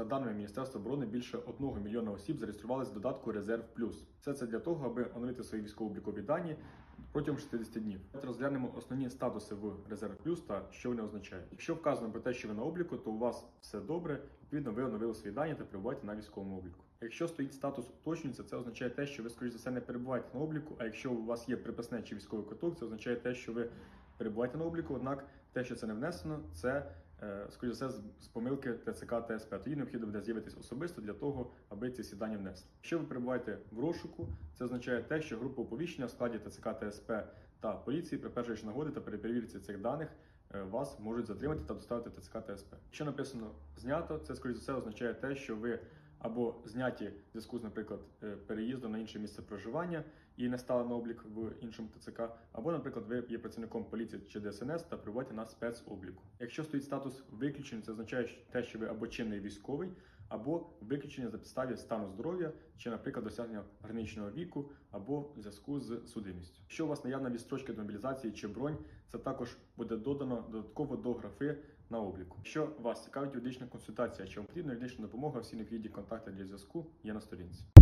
За даними Міністерства оборони, більше 1 мільйона осіб зареєструвалися в додатку Резерв Плюс. Все це для того, аби оновити свої військово-облікові дані протягом 60 днів. Давайте розглянемо основні статуси в Резерв Плюс та що вони означають. Якщо вказано про те, що ви на обліку, то у вас все добре. Відповідно, ви оновили свої дані та перебуваєте на військовому обліку. Якщо стоїть статус уточнюється, це означає те, що ви, скоріш за все, не перебуваєте на обліку. А якщо у вас є приписне чи військовий квиток, це означає те, що ви перебуваєте на обліку. Однак те, що це не внесено, це е, скоріш за все з- помилки ТЦК ТСП. Тоді необхідно буде з'явитись особисто для того, аби ці всі дані внесли. Якщо ви перебуваєте в розшуку, це означає те, що група оповіщення в складі ТЦК ТСП та поліції при першій нагоди та перевірці цих даних е, вас можуть затримати та доставити в ТЦК ТСП. Якщо написано знято, це скоріш за все означає те, що ви або зняті в зв'язку з, наприклад, е, переїздом на інше місце проживання і не стали на облік в іншому ТЦК, або, наприклад, ви є працівником поліції чи ДСНС та приводять на спецобліку. Якщо стоїть статус виключення, це означає те, що ви або чинний військовий, або виключення за підставі стану здоров'я, чи, наприклад, досягнення граничного віку, або в зв'язку з судимістю. Якщо у вас наявна відстрочка до мобілізації чи бронь, це також буде додано додатково до графи на обліку. Якщо вас цікавить юридична консультація, чи вам потрібна юридична допомога, всі необхідні контакти для зв'язку є на сторінці.